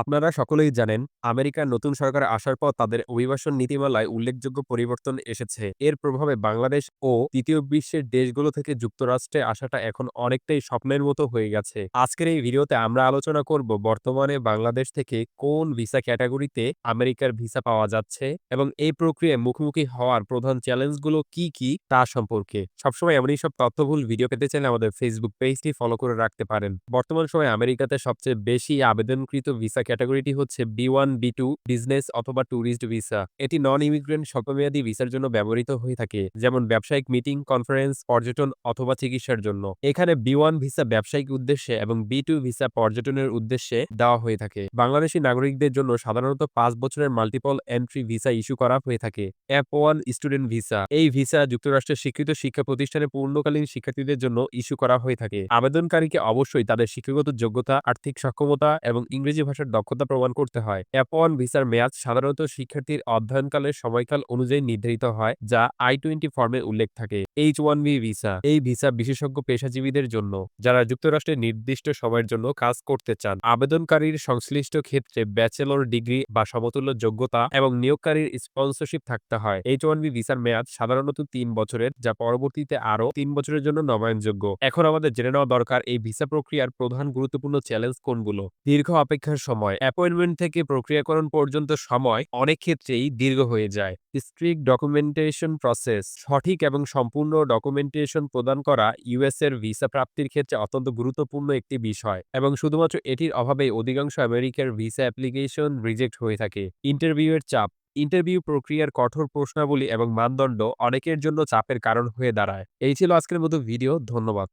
আপনারা সকলেই জানেন, আমেরিকার নতুন সরকার আসার পর তাদের অভিবাসন নীতিমালায় উল্লেখযোগ্য পরিবর্তন এসেছে। এর প্রভাবে বাংলাদেশ ও তৃতীয় বিশ্বের দেশগুলো থেকে যুক্তরাষ্ট্রে আসাটা এখন অনেকটাই স্বপ্নের মতো হয়ে গেছে। আজকের এই ভিডিওতে আমরা আলোচনা করব বর্তমানে বাংলাদেশ থেকে কোন ভিসা ক্যাটাগরিতে আমেরিকার ভিসা পাওয়া যাচ্ছে এবং এই প্রক্রিয়ায় মুখোমুখি হওয়ার প্রধান চ্যালেঞ্জগুলো কি, কি তা সম্পর্কে। সবসময় এমনই সব তথ্যভুল ভিডিও পেতে চাইলে আমাদের ফেসবুক পেজটি ফলো করে রাখতে পারেন। বর্তমান সময়ে আমেরিকাতে সবচেয়ে বেশি আবেদনকৃত ভিসা ক্যাটাগরিটি হচ্ছে বি-1, বি-2 বিজনেস অথবা ট্যুরিস্ট ভিসা। এটি নন ইমিগ্রেন্ট স্বল্পমেয়াদী ভিসার জন্য ব্যবহৃত হয়ে থাকে, যেমন ব্যবসায়িক মিটিং, কনফারেন্স, পর্যটন অথবা চিকিৎসার জন্য। এখানে বি ওয়ান ভিসা ব্যবসায়িক উদ্দেশ্যে এবং বি-2 ভিসা পর্যটনের উদ্দেশ্যে দেওয়া হয়ে থাকে। বাংলাদেশী নাগরিকদের জন্য সাধারণত পাঁচ বছরের মাল্টিপল এন্ট্রি ভিসা ইস্যু করা হয়ে থাকে। এফ-1 স্টুডেন্ট ভিসা এই ভিসা যুক্তরাষ্ট্রের স্বীকৃত শিক্ষা প্রতিষ্ঠানে পূর্ণকালীন শিক্ষার্থীদের জন্য ইস্যু করা হয়ে থাকে। আবেদনকারীকে অবশ্যই তাদের শিক্ষাগত যোগ্যতা, আর্থিক সক্ষমতা এবং ইংরেজি ভাষার দক্ষতা প্রমাণ করতে হয়। এফ-1 ভিসার মেয়াদ সাধারণত শিক্ষার্থীর অধ্যয়নকালের সময়কাল অনুযায়ী নির্ধারিত হয়, যা আই-20 ফর্মে উল্লেখ থাকে। এইচ-1বি ভিসা এই ভিসা বিশেষজ্ঞ পেশাজীবীদের জন্য, যারা যুক্তরাষ্ট্রে নির্দিষ্ট সময়ের জন্য কাজ করতে চান। আবেদনকারীর সংশ্লিষ্ট ক্ষেত্রে ব্যাচেলর ডিগ্রি বা সমতুল্য যোগ্যতা এবং নিয়োগকারীর স্পন্সরশিপ থাকতে হয়। এইচ-1বি ভিসার মেয়াদ সাধারণত তিন বছরের, যা পরবর্তীতে আরও তিন বছরের জন্য নবায়নযোগ্য। এখন আমাদের জেনে নেওয়া দরকার এই ভিসা প্রক্রিয়ার প্রধান গুরুত্বপূর্ণ চ্যালেঞ্জ কোনগুলো। দীর্ঘ অপেক্ষার সময় অ্যাপয়েন্টমেন্ট থেকে প্রক্রিয়াকরণ পর্যন্ত সময় অনেক ক্ষেত্রেই দীর্ঘ হয়ে যায়। স্ট্রিক্ট ডকুমেন্টেশন প্রসেস সঠিক এবং সম্পূর্ণ ডকুমেন্টেশন প্রদান করা ইউএস এর ভিসা প্রাপ্তির ক্ষেত্রে অত্যন্ত গুরুত্বপূর্ণ একটি বিষয় এবং শুধুমাত্র এটির অভাবেই অধিকাংশ আমেরিকার ভিসা অ্যাপ্লিকেশন রিজেক্ট হয়ে থাকে। ইন্টারভিউ এর চাপ ইন্টারভিউ প্রক্রিয়ার কঠোর প্রশ্নাবলী এবং মানদণ্ড অনেকের জন্য চাপের কারণ হয়ে দাঁড়ায়। এই ছিল আজকের মতো ভিডিও ধন্যবাদ।